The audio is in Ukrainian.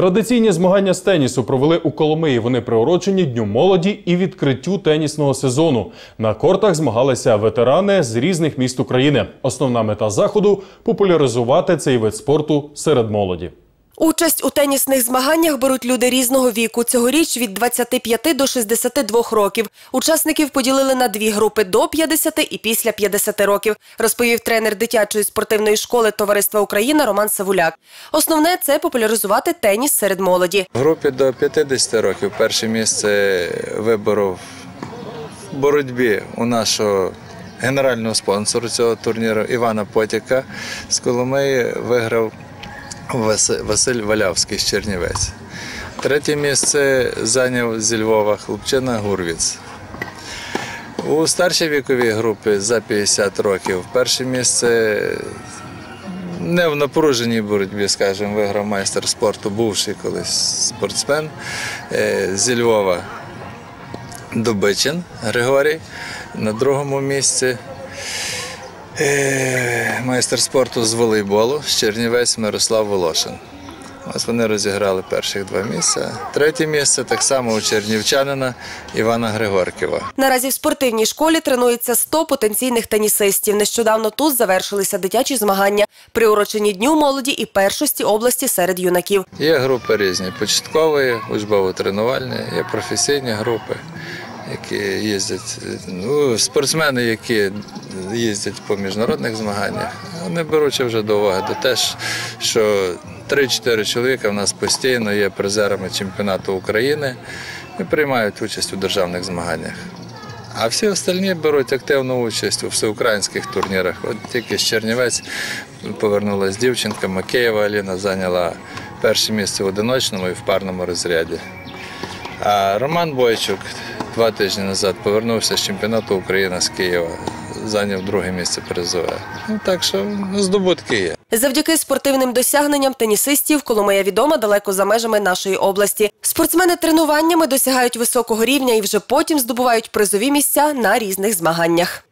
Традиційні змагання з тенісу провели у Коломиї. Вони приурочені Дню молоді і відкриттю тенісного сезону. На кортах змагалися ветерани з різних міст України. Основна мета заходу популяризувати цей вид спорту серед молоді. Участь у тенісних змаганнях беруть люди різного віку. Цьогоріч від 25 до 62 років. Учасників поділили на дві групи до 50 і після 50 років, розповів тренер дитячої спортивної школи Товариства Україна Роман Савуляк. Основне це популяризувати теніс серед молоді. В групі до 50 років перше місце виборов в боротьбі у нашого генерального спонсору цього турніру Івана Потяка з Коломиї виграв Василь Валявський з Чернівець. Третє місце зайняв зі Львова хлопчина Гурвіц. У старшій віковій групі за 50 років перше місце не в напруженій боротьбі, скажімо, виграв майстер спорту, бувший колись спортсмен е, зі Львова Добичин Григорій. На другому місці майстер спорту з волейболу з Чернівець Мирослав Волошин. Ось вони розіграли перших два місця. Третє місце так само у чернівчанина Івана Григорківа. Наразі в спортивній школі тренується 100 потенційних тенісистів. Нещодавно тут завершилися дитячі змагання, приурочені Дню молоді і першості області серед юнаків. Є групи різні: початкові, учбово-тренувальні, є професійні групи, які їздять. Ну, спортсмени, які їздять по міжнародних змаганнях, вони беручи вже до уваги до те, що 3-4 чоловіка в нас постійно є призерами чемпіонату України і приймають участь у державних змаганнях. А всі остальні беруть активну участь у всеукраїнських турнірах. От тільки з Чернівець повернулася дівчинка Макеєва Аліна зайняла перше місце в одиночному і в парному розряді. А Роман Бойчук два тижні назад повернувся з чемпіонату України з Києва, зайняв друге місце призове. Ну так що здобутки є. Завдяки спортивним досягненням тенісистів Коломия відома далеко за межами нашої області. Спортсмени тренуваннями досягають високого рівня і вже потім здобувають призові місця на різних змаганнях.